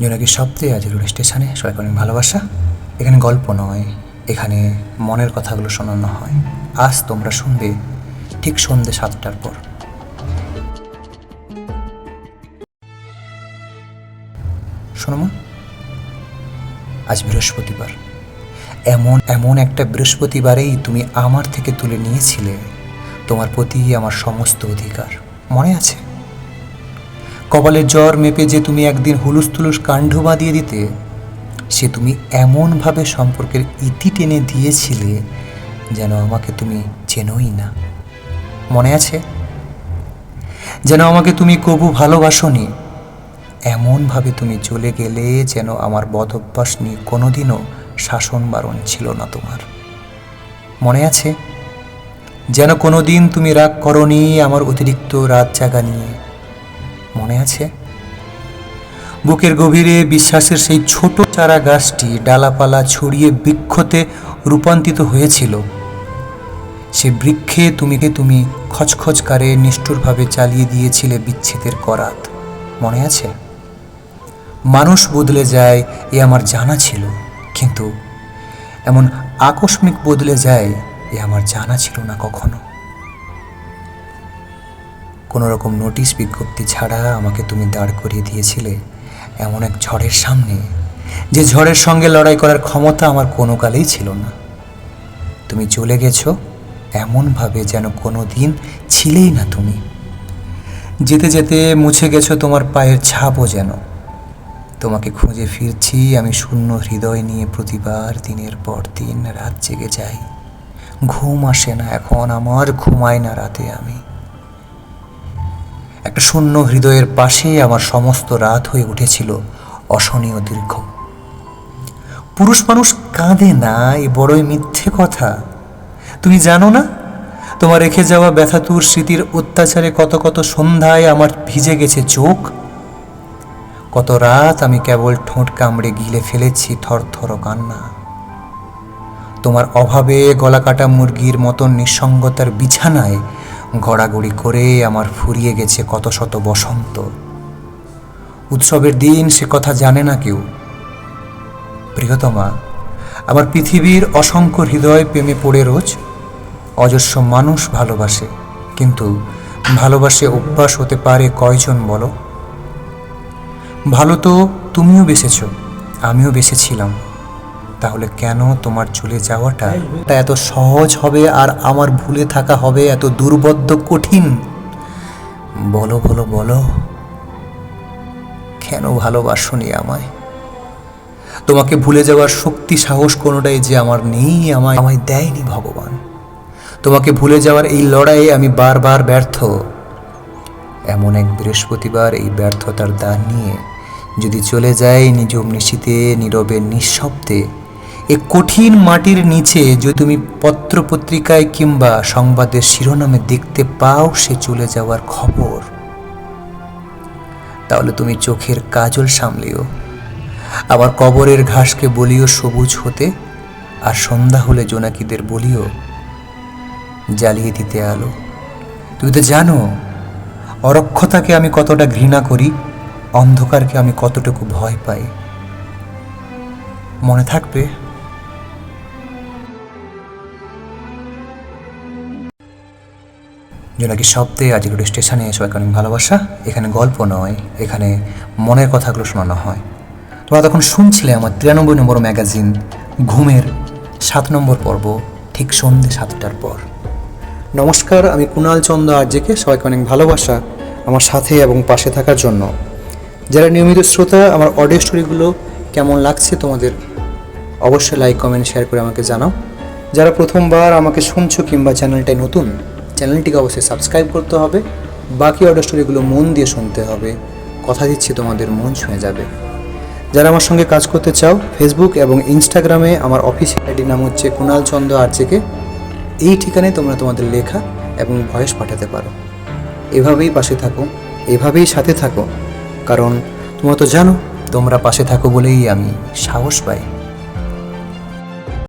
জোনাকি সপ্তাহে আজ রোড স্টেশনে সবাইকে অনেক ভালোবাসা। এখানে গল্প নয়, এখানে মনের কথাগুলো শোনানো হয়। আজ তোমরা শুনবে ঠিক সন্ধ্যে সাতটার পর। শোনো মা, আজ বৃহস্পতিবার। এমন এমন একটা বৃহস্পতিবারেই তুমি আমার থেকে তুলে নিয়েছিলে। তোমার প্রতি আমার সমস্ত অধিকার। মনে আছে? কপালের জ্বর মেপে যে তুমি একদিন হুলুস তুলুস কাণ্ড বাঁধিয়ে দিতে, সে তুমি এমনভাবে সম্পর্কের ইতি টেনে দিয়েছিলে যেন আমাকে তুমি চেনোই না। মনে আছে? যেন আমাকে তুমি কবু ভালোবাসনি, এমনভাবে তুমি চলে গেলে যেন আমার বদ অভ্যাস নিয়ে কোনোদিনও শাসন বারণ ছিল না তোমার। মনে আছে? যেন কোনোদিন তুমি রাগ করনি আমার অতিরিক্ত রাত জাগা নিয়ে মনে আছে? বুকের গভীরে বিশ্বাসের সেই ছোট চারা গাছটি ডালাপালা ছড়িয়ে বৃক্ষতে রূপান্তরিত হয়েছিল। সে বৃক্ষে তুমিকে তুমি খচখচকারে নিষ্ঠুরভাবে চালিয়ে দিয়েছিলে বিচ্ছেদের করাত। মনে আছে? মানুষ বদলে যায় এ আমার জানা ছিল, কিন্তু এমন আকস্মিক বদলে যায় এ আমার জানা ছিল না কখনো। কোনো রকম নোটিশ বিজ্ঞপ্তি ছাড়া আমাকে তুমি দাঁড় করিয়ে দিয়েছিলে এমন এক ঝড়ের সামনে। যে ঝড়ের সঙ্গে লড়াই করার ক্ষমতা আমার কোনো কালেই ছিল না। তুমি চলে গেছো এমনভাবে যেন কোনো দিন ছিলেই না তুমি। যেতে যেতে মুছে গেছো তোমার পায়ের ছাপও যেন। তোমাকে খুঁজে ফিরছি আমি শূন্য হৃদয় নিয়ে প্রতিবার দিনের পর দিন রাত জেগে যাই। ঘুম আসে না এখন, আমার ঘুমায় না রাতে আমি। একটা শূন্য হৃদয়ের পাশে আমার সমস্ত রাত হয়ে উঠেছিল, অসহনীয় দীর্ঘ। পুরুষ মানুষ কাঁদে না, এ বড়ই মিথ্যে কথা। তুমি জানো না? তোমার রেখে যাওয়া ব্যথাতুর স্মৃতির অত্যাচারে কত কত সন্ধ্যায় আমার ভিজে গেছে চোখ। কত রাত আমি কেবল ঠোঁট কামড়ে গিলে ফেলেছি থরথর কান্না। তোমার অভাবে গলা কাটা মুরগির মতন নিঃসঙ্গতার বিছানায় গড়াগড়ি করে আমার ফুরিয়ে গেছে কত শত বসন্ত। উৎসবের দিন সে কথা জানে না কেউ। প্রিয়তমা, আমার পৃথিবীর অসংখ্য হৃদয় প্রেমে পড়ে রোজ। অজস্র মানুষ ভালোবাসে, কিন্তু ভালোবাসে অভ্যাস হতে পারে কয়জন বলো? ভালো তো তুমিও বেসেছ আমিও বেসেছিলাম তাহলে কেন তোমার চলে যাওয়াটা তা এত সহজ হবে আর আমার ভুলে থাকা হবে এত দুর্বদ্ধ কঠিন? বলো বলো বলো। কেন ভালোবাসনি আমায়? তোমাকে ভুলে যাওয়ার শক্তি, সাহস কোনোটাই যে আমার নেই, আমায় আমায় দেয়নি ভগবান। তোমাকে ভুলে যাওয়ার এই লড়াইয়ে আমি বারবার ব্যর্থ। এমন এক বৃহস্পতিবার এই ব্যর্থতার দান নিয়ে যদি চলে যায় নিজম নিশীতে নীরবে, নিঃশব্দে এ কঠিন মাটির নিচে যদি তুমি পত্রপত্রিকায় কিংবা সংবাদের শিরোনামে দেখতে পাও সে চলে যাওয়ার খবর। তাহলে তুমি চোখের কাজল সামলিও। আবার কবরের ঘাসকে বলিও সবুজ হতে, আর সন্ধ্যা হলে জোনাকিদের বলিও, জ্বালিয়ে দিতে আলো। তুমি তো জানো, অরক্ষতাকে আমি কতটা ঘৃণা করি, অন্ধকারকে আমি কতটুকু ভয় পাই। মনে থাকবে? জোনাকি শব্দে আজকের স্টেশনে সবাইকে অনেক ভালোবাসা, এখানে গল্প নয়, এখানে মনের কথাগুলো শোনানো হয়। তোমরা তখন শুনছিলে আমার তিরানব্বই নম্বর ম্যাগাজিন, ঘুমের সাত নম্বর পর্ব, ঠিক সন্ধ্যে সাতটার পর। নমস্কার, আমি কুণাল চন্দ্র আর্যকে সবাইকে অনেক ভালোবাসা আমার সাথে এবং পাশে থাকার জন্য। যারা নিয়মিত শ্রোতা, আমার অডিও স্টোরিগুলো কেমন লাগছে তোমাদের অবশ্যই লাইক কমেন্ট শেয়ার করে আমাকে জানাও। যারা প্রথমবার আমাকে শুনছো কিংবা চ্যানেলটাই নতুন চ্যানেলটিকে অবশ্যই সাবস্ক্রাইব করতে হবে। বাকি অডিও স্টোরিগুলো মন দিয়ে শুনতে হবে। কথা দিচ্ছি তোমাদের মন ছুঁয়ে যাবে। যারা আমার সঙ্গে কাজ করতে চাও ফেসবুক এবং ইনস্টাগ্রামে আমার অফিসিয়াল আইডি নাম হচ্ছে কুণাল চন্দ্র আর্যেকে এই ঠিকানায় তোমরা তোমাদের লেখা এবং ভয়েস পাঠাতে পারো। এভাবেই পাশে থাকো, এভাবেই সাথে থাকো। কারণ তোমরা তো জানো, তোমরা পাশে থাকো বলেই আমি সাহস পাই।